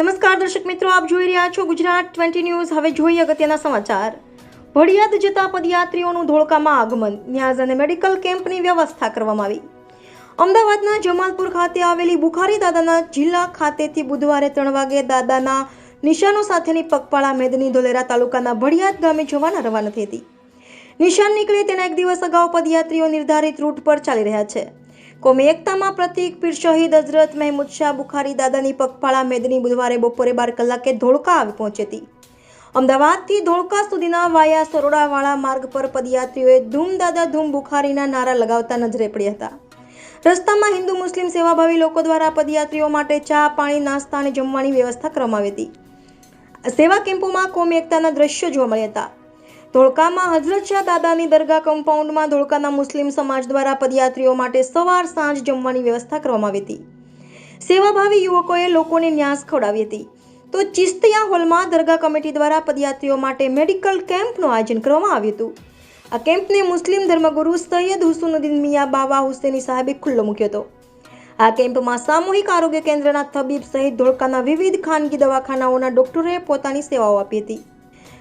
નમસ્કાર દર્શક મિત્રો, આપ જોઈ રહ્યા છો ગુજરાત ટ્વેન્ટી ન્યૂઝ. હવે જોઈએ અગત્યના સમાચાર. ભડિયાદ જતા પદયાત્રીઓનું ધોળકામાં આગમન. ન્યાઝ અને મેડિકલ કેમ્પની વ્યવસ્થા કરવામાં આવી. અમદાવાદના જમાલપુર ખાતે આવેલી બુખારી દાદાના જિલ્લા ખાતેથી બુધવારે ત્રણ વાગે દાદાના નિશાનો સાથેની પગપાળા મેદની ધોલેરા તાલુકાના ભડિયાદ ગામે જવાના રવાના થઈ હતી. નિશાન નીકળે તેના એક દિવસ અગાઉ પદયાત્રીઓ નિર્ધારિત રૂટ પર ચાલી રહ્યા છે. કોમી એકતામાં પ્રતિક પીર શહીદ હઝરત મહેમૂદ શાહ બુખારી દાદાની પગપાળા મેદની બુધવારે બપોરે બાર કલાકે ધોળકા આવી પહોંચી હતી. અમદાવાદથી ધોળકા સુધીના વાયા સરોડાવાળા માર્ગ પર પદયાત્રીઓએ ધૂમ દાદા ધૂમ બુખારીના નારા લગાવતા નજરે પડ્યા હતા. રસ્તામાં હિન્દુ મુસ્લિમ સેવાભાવી લોકો દ્વારા પદયાત્રીઓ માટે ચા, પાણી, નાસ્તા અને જમવાની વ્યવસ્થા કરવામાં આવી હતી. સેવા કેમ્પોમાં કોમી એકતાના દ્રશ્યો જોવા મળ્યા હતા. ધોળકામાં હઝરત શાહ દાદાની દરગાહ કમ્પાઉન્ડમાં ધોળકાના મુસ્લિમ સમાજ દ્વારા પદયાત્રીઓ માટે સવાર સાંજ જમવાની વ્યવસ્થા કરવામાં આવી હતી. સેવાભાવી યુવકોએ લોકોને ન્યાસ ખવડાવી હતી. તો ચિસ્તિયા હોલમાં દરગાહ કમિટી દ્વારા પદયાત્રીઓ માટે મેડિકલ કેમ્પનું આયોજન કરવામાં આવ્યું હતું. આ કેમ્પને મુસ્લિમ ધર્મગુરુ સૈયદ હુસુનુદ્દીન મિયા બાવા હુસેની સાહેબે ખુલ્લો મૂક્યો હતો. આ કેમ્પમાં સામૂહિક આરોગ્ય કેન્દ્રના તબીબ સહિત ધોળકાના વિવિધ ખાનગી દવાખાનાઓના ડોક્ટરોએ પોતાની સેવાઓ આપી હતી.